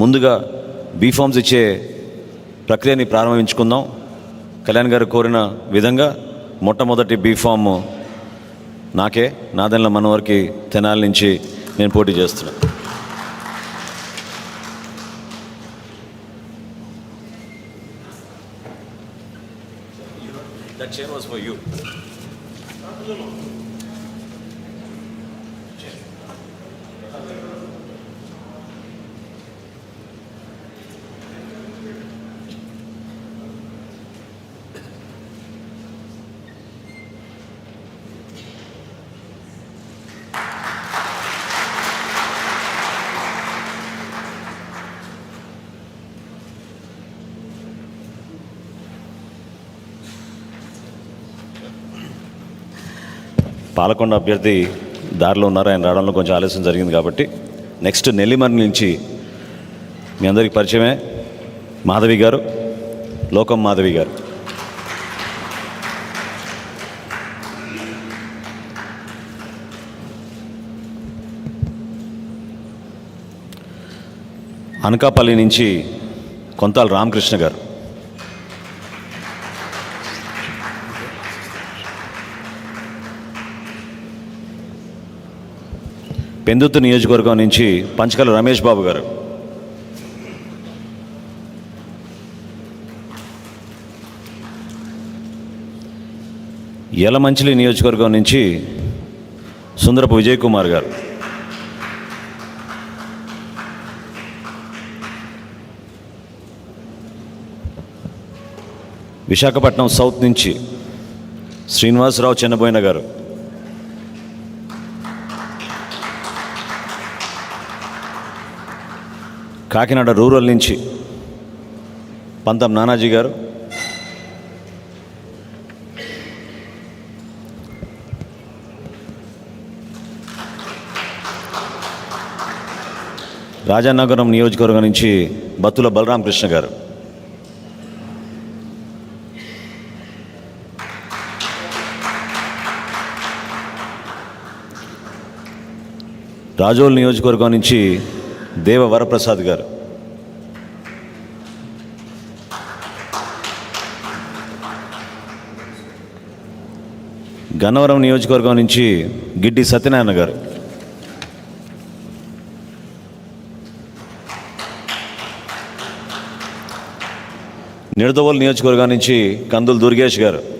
ముందుగా బీఫామ్స్ ఇచ్చే ప్రక్రియని ప్రారంభించుకుందాం. కళ్యాణ్ గారు కోరిన విధంగా మొట్టమొదటి బీఫామ్ నాకే నాదెన్ల మనవరికి తెనాలి నుంచి నేను పోటీ చేస్తున్నాను పాలకొండ అభ్యర్థి దారిలో ఉన్నారు. ఆయన రావడంలో కొంచెం ఆలస్యం జరిగింది కాబట్టి నెక్స్ట్ నెల్లిమర్ నుంచి మీ అందరికి పరిచయమే మాధవి గారు లోకం మాధవి గారు. అనకాపల్లి నుంచి కొంతాల రామకృష్ణ గారు. పెందుతు నియోజకవర్గం నుంచి పంచకల రమేష్ బాబు గారు. యలమంచిలి నియోజకవర్గం నుంచి సుందరపు విజయ్ కుమార్ గారు. విశాఖపట్నం సౌత్ నుంచి శ్రీనివాసరావు చెన్నబోయిన గారు. కాకినాడ రూరల్ నుంచి పంతం నానాజీ గారు. రాజానగరం నియోజకవర్గం నుంచి బత్తుల బలరామకృష్ణ గారు. రాజోల్ నియోజకవర్గం నుంచి దేవ వరప్రసాద్ గారు. గన్నవరం నియోజకవర్గం నుంచి గిడ్డి సత్యనారాయణ గారు. నిడదవోలు నియోజకవర్గం నుంచి కందులు దుర్గేష్ గారు.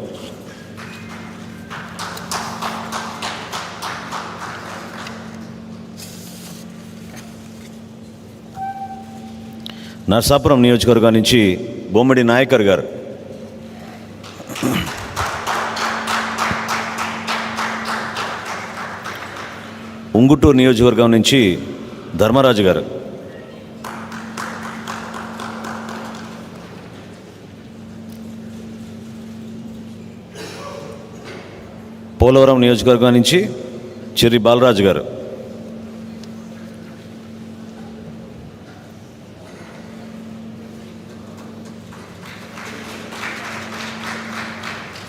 నర్సాపురం నియోజకవర్గం నుంచి బొమ్మడి నాయకర్ గారు. ఉంగుటూరు నియోజకవర్గం నుంచి ధర్మరాజు గారు. పోలవరం నియోజకవర్గం నుంచి చెర్రి బాలరాజు గారు.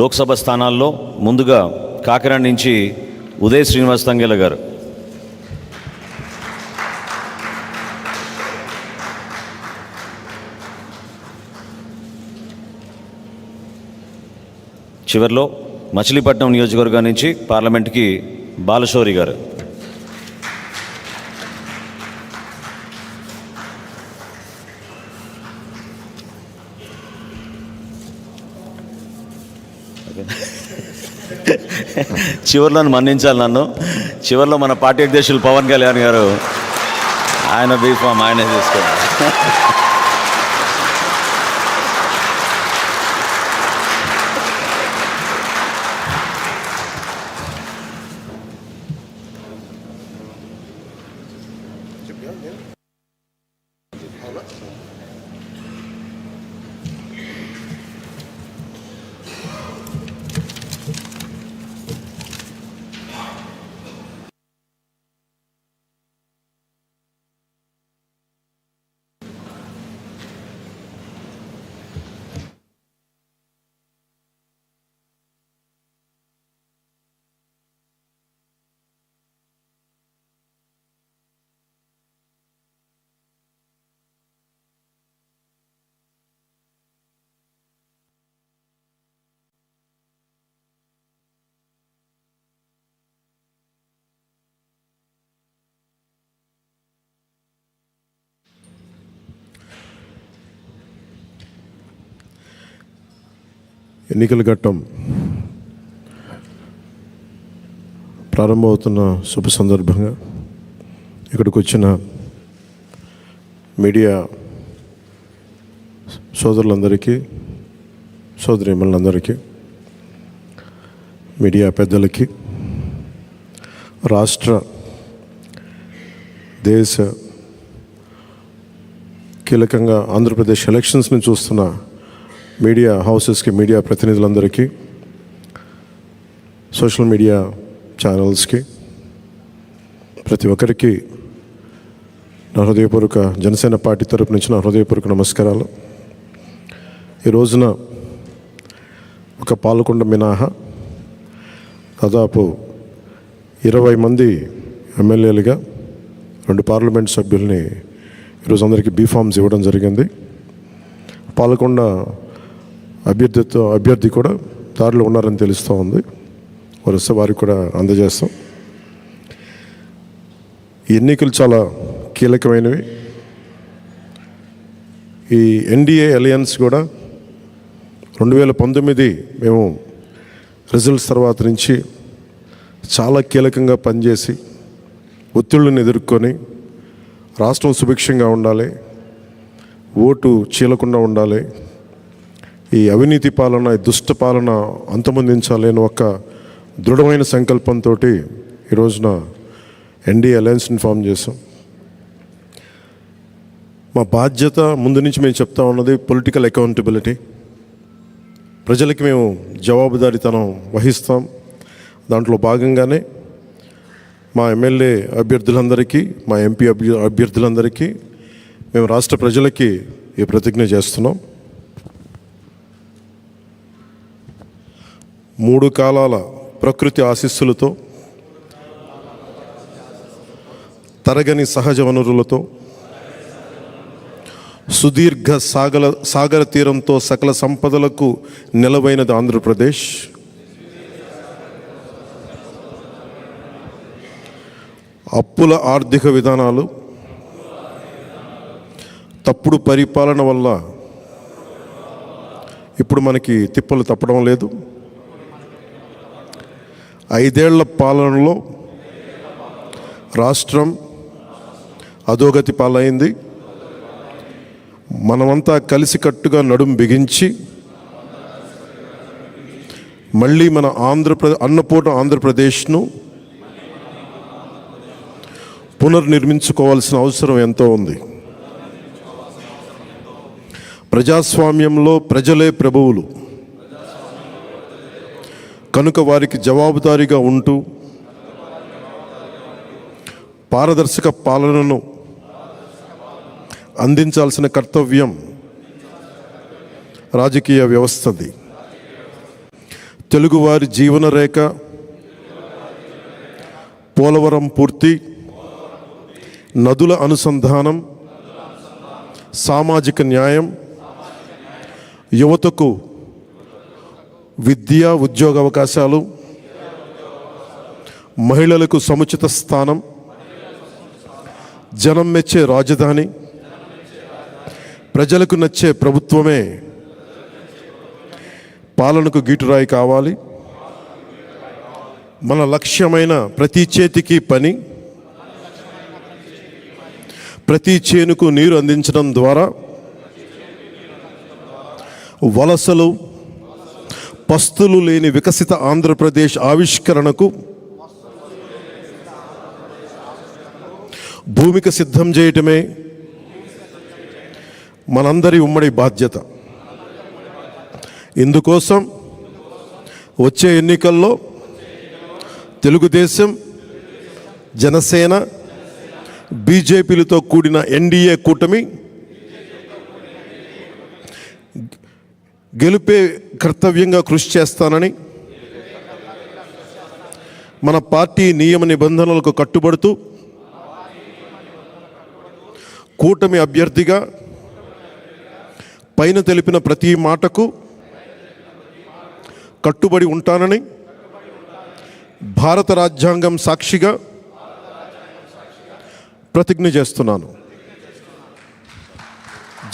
లోక్సభ స్థానాల్లో ముందుగా కాకినాడ నుంచి ఉదయ్ శ్రీనివాస్ తంగేల గారు. చివరిలో మచిలీపట్నం నియోజకవర్గం నుంచి పార్లమెంట్కి బాలశౌరి గారు. చివరిలో మన్నించాలి నన్ను. చివరిలో మన పార్టీ అధ్యక్షులు పవన్ కళ్యాణ్ గారు. ఆయన బీఫామ్ ఆయనే తీసుకోండి ఎన్నికల ఘట్టం ప్రారంభమవుతున్న శుభ సందర్భంగా ఇక్కడికి వచ్చిన మీడియా సోదరులందరికీ సోదరిమణులందరికీ మీడియా పెద్దలకి రాష్ట్ర దేశ కీలకంగా ఆంధ్రప్రదేశ్ ఎలక్షన్స్ని చూస్తున్న మీడియా హౌసెస్కి మీడియా ప్రతినిధులందరికీ సోషల్ మీడియా ఛానల్స్కి ప్రతి ఒక్కరికి నా హృదయపూర్వక జనసేన పార్టీ తరపు నుంచి నా హృదయపూర్వక నమస్కారాలు. ఈ రోజున ఒక పాలకొండ మినహా దాదాపు ఇరవై మంది ఎమ్మెల్యేలుగా రెండు పార్లమెంట్ సభ్యుల్ని ఈరోజు అందరికీ బీఫామ్స్ ఇవ్వడం జరిగింది. పాలకొండ అభ్యర్థితో అభ్యర్థి కూడా దారిలో ఉన్నారని తెలుస్తూ ఉంది. వారు వస్తే వారికి కూడా అందజేస్తాం. ఈ ఎన్నికలు చాలా కీలకమైనవి. ఈ ఎన్డీఏ అలయన్స్ కూడా రెండు వేల పంతొమ్మిది మేము రిజల్ట్స్ తర్వాత నుంచి చాలా కీలకంగా పనిచేసి ఒత్తిళ్ళని ఎదుర్కొని రాష్ట్రం సుభిక్షంగా ఉండాలి ఓటు చీలకుండా ఉండాలి ఈ అవినీతి పాలన ఈ దుష్ట పాలన అంతమొందించాలి అని ఒక దృఢమైన సంకల్పంతో ఈ రోజున ఎన్డీఏ అలయన్స్ని ఫామ్ చేసాం మా బాధ్యత ముందు నుంచి మేము చెప్తా ఉన్నది పొలిటికల్ అకౌంటబిలిటీ. ప్రజలకి మేము జవాబుదారీతనం వహిస్తాం. దాంట్లో భాగంగానే మా ఎమ్మెల్యే అభ్యర్థులందరికీ మా ఎంపీ అభ్య అభ్యర్థులందరికీ మేము రాష్ట్ర ప్రజలకి ఈ ప్రతిజ్ఞ చేస్తున్నాం. మూడు కాలాల ప్రకృతి ఆశీస్సులతో తరగని సహజ వనరులతో సుదీర్ఘ సాగల సాగర తీరంతో సకల సంపదలకు నిలవైనది ఆంధ్రప్రదేశ్. అప్పుల ఆర్థిక విధానాలు తప్పుడు పరిపాలన వల్ల ఇప్పుడు మనకి తిప్పలు తప్పడం లేదు. ఐదేళ్ళ పాలనలో రాష్ట్రం అధోగతి పాలైంది. మనమంతా కలిసికట్టుగా నడుం బిగించి మళ్ళీ మన ఆంధ్రప్రదేశ్ అన్నపూట ఆంధ్రప్రదేశ్ను పునర్నిర్మించుకోవాల్సిన అవసరం ఎంతో ఉంది. ప్రజాస్వామ్యంలో ప్రజలే ప్రభువులు. కనుక వారికి జవాబుదారీగా ఉంటూ పారదర్శక పాలనను అందించాల్సిన కర్తవ్యం రాజకీయ వ్యవస్థది. తెలుగువారి జీవన రేఖ పోలవరం పూర్తి నదుల అనుసంధానం సామాజిక న్యాయం యువతకు విద్య ఉద్యోగ అవకాశాలు మహిళలకు సముచిత స్థానం జనం మెచ్చే రాజధాని ప్రజలకు నచ్చే ప్రభుత్వమే. పాలనకు గీటురాయి కావాలి. మన లక్ష్యమైన ప్రతి చేతికి పని ప్రతి చేనుకు నీరు అందించడం ద్వారా వలసలు పస్తులు లేని వికసిత ఆంధ్రప్రదేశ్ ఆవిష్కరణకు భూమిక సిద్ధం చేయటమే మనందరి ఉమ్మడి బాధ్యత. ఇందుకోసం వచ్చే ఎన్నికల్లో తెలుగుదేశం జనసేన బీజేపీలతో కూడిన ఎన్డీఏ కూటమి గెలుపే కర్తవ్యంగా కృషి చేస్తానని మన పార్టీ నియమ నిబంధనలకు కట్టుబడుతూ కూటమి అభ్యర్థిగా పైన తెలిపిన ప్రతి మాటకు కట్టుబడి ఉంటానని భారత రాజ్యాంగం సాక్షిగా ప్రతిజ్ఞ చేస్తున్నాను.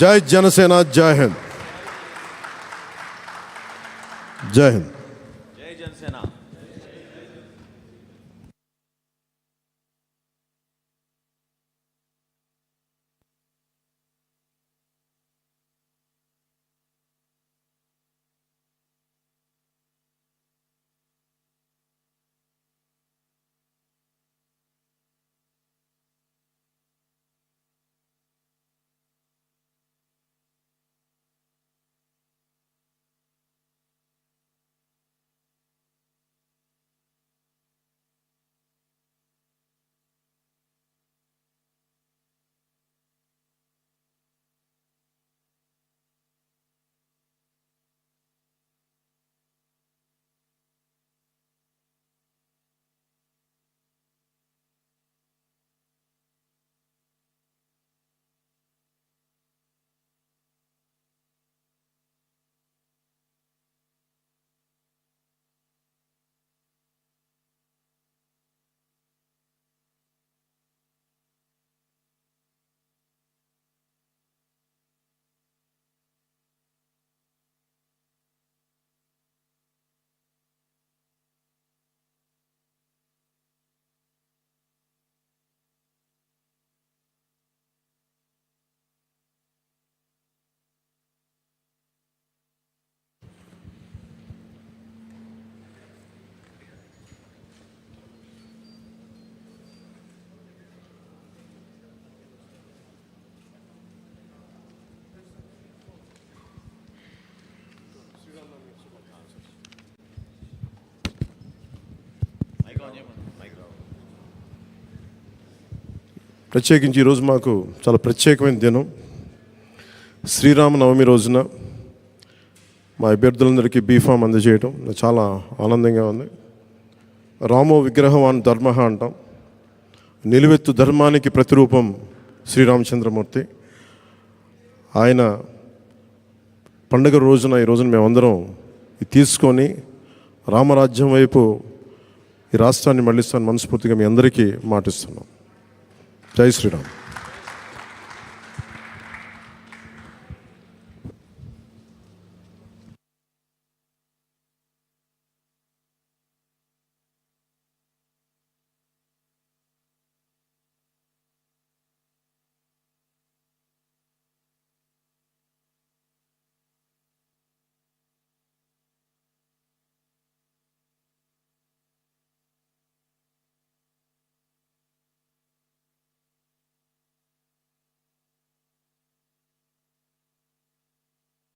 జై జనసేన జై హింద్. జై హింద్. జై జనసేన. ప్రత్యేకించి ఈరోజు మాకు చాలా ప్రత్యేకమైన దినం. శ్రీరామనవమి రోజున మా అభ్యర్థులందరికీ బీఫామ్ అందజేయటం చాలా ఆనందంగా ఉంది. రామో విగ్రహవాన్ ధర్మ అంటాం. నిలువెత్తు ధర్మానికి ప్రతిరూపం శ్రీరామచంద్రమూర్తి. ఆయన పండుగ రోజున ఈ రోజున మేమందరం ఇది తీసుకొని రామరాజ్యం వైపు ఈ రాష్ట్రాన్ని మళ్ళిస్తాను మనస్ఫూర్తిగా మీ అందరికీ మాటిస్తున్నాం. జై శ్రీరామ్.